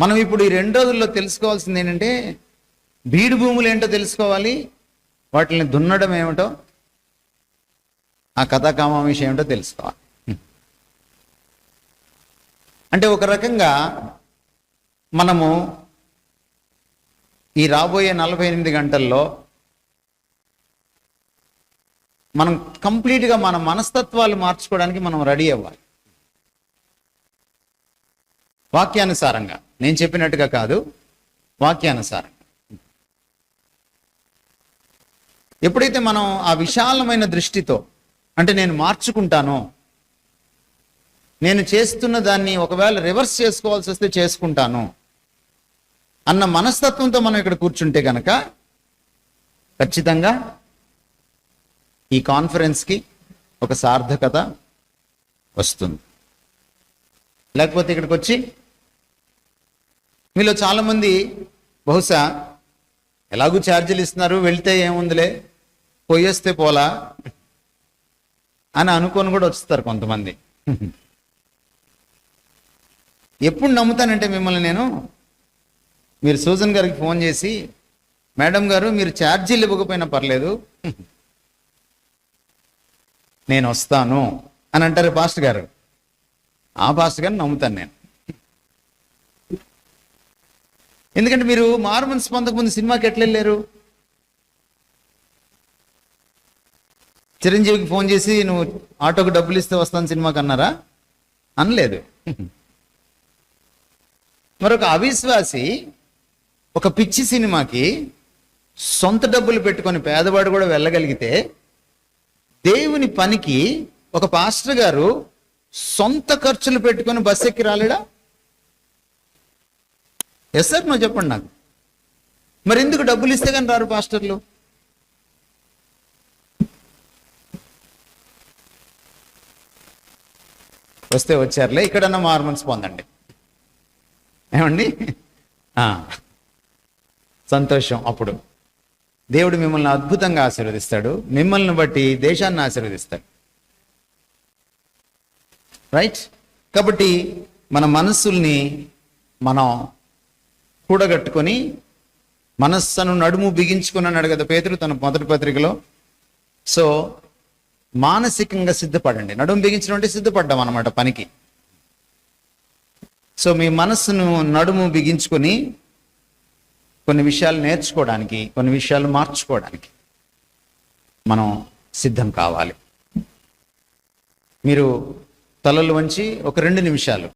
మనం ఇప్పుడు ఈ రెండు రోజుల్లో తెలుసుకోవాల్సింది ఏంటంటే బీడు భూములు ఏంటో తెలుసుకోవాలి వాటిని దున్నడం ఏమిటో ఆ కథాకామాంశం ఏమిటో తెలుసుకోవాలి. అంటే ఒక రకంగా మనము ఈ రాబోయే నలభై ఎనిమిది గంటల్లో మనం కంప్లీట్గా మన మనస్తత్వాలు మార్చుకోవడానికి మనం రెడీ అవ్వాలి. వాక్యానుసారంగా. నేను చెప్పినట్టుగా కాదు వాక్యానుసారం. ఎప్పుడైతే మనం ఆ విశాలమైన దృష్టితో అంటే నేను మార్చుకుంటానో నేను చేస్తున్న దాన్ని ఒకవేళ రివర్స్ చేసుకోవాల్సి వస్తే చేసుకుంటాను అన్న మనస్తత్వంతో మనం ఇక్కడ కూర్చుంటే కనుక ఖచ్చితంగా ఈ కాన్ఫరెన్స్కి ఒక సార్థకత వస్తుంది. లేకపోతే ఇక్కడికి వచ్చి మీలో చాలామంది బహుశా ఎలాగూ ఛార్జీలు ఇస్తున్నారు వెళ్తే ఏముందిలే పోయేస్తే పోలా అని అనుకొని కూడా వస్తారు కొంతమంది. ఎప్పుడు నమ్ముతానంటే మిమ్మల్ని నేను మీరు సూజన్ గారికి ఫోన్ చేసి మేడం గారు మీరు ఛార్జీలు ఇవ్వకపోయినా పర్లేదు నేను వస్తాను అని అంటారు పాస్టర్ గారు. ఆ పాస్టర్ గారిని నమ్ముతాను నేను. ఎందుకంటే మీరు మార్మన్స్ పొందకముందు సినిమాకి ఎట్లా వెళ్ళారు? చిరంజీవికి ఫోన్ చేసి నువ్వు ఆటోకి డబ్బులు ఇస్తే వస్తాను సినిమాకి అన్నారా? అనలేదు. మరొక అవిశ్వాసి ఒక పిచ్చి సినిమాకి సొంత డబ్బులు పెట్టుకొని పేదవాడు కూడా వెళ్ళగలిగితే దేవుని పనికి ఒక పాస్టర్ గారు సొంత ఖర్చులు పెట్టుకొని బస్ ఎక్కి రాలేడా? ఎస్ సార్ నువ్వు చెప్పండి నాకు. మరి ఎందుకు డబ్బులు ఇస్తే కానీ రారు పాస్టర్లు? వస్తే వచ్చారులే ఇక్కడన్నా మార్మన్స్ పొందండి. ఏమండి? సంతోషం అప్పుడు. దేవుడు మిమ్మల్ని అద్భుతంగా ఆశీర్వదిస్తాడు. మిమ్మల్ని బట్టి దేశాన్ని ఆశీర్వదిస్తాడు. రైట్ కాబట్టి మన మనస్సుల్ని మనం కూడగట్టుకొని మనస్సును నడుము బిగించుకుని అన్నాడు కదా పేతురు తన మొదటి పత్రికలో. సో మానసికంగా సిద్ధపడండి. నడుము బిగించడం అంటే సిద్ధపడ్డాం అనమాట పనికి. సో మీ మనస్సును నడుము బిగించుకొని కొన్ని విషయాలు నేర్చుకోవడానికి కొన్ని విషయాలు మార్చుకోవడానికి మనం సిద్ధం కావాలి. మీరు తలలు వంచి ఒక రెండు నిమిషాలు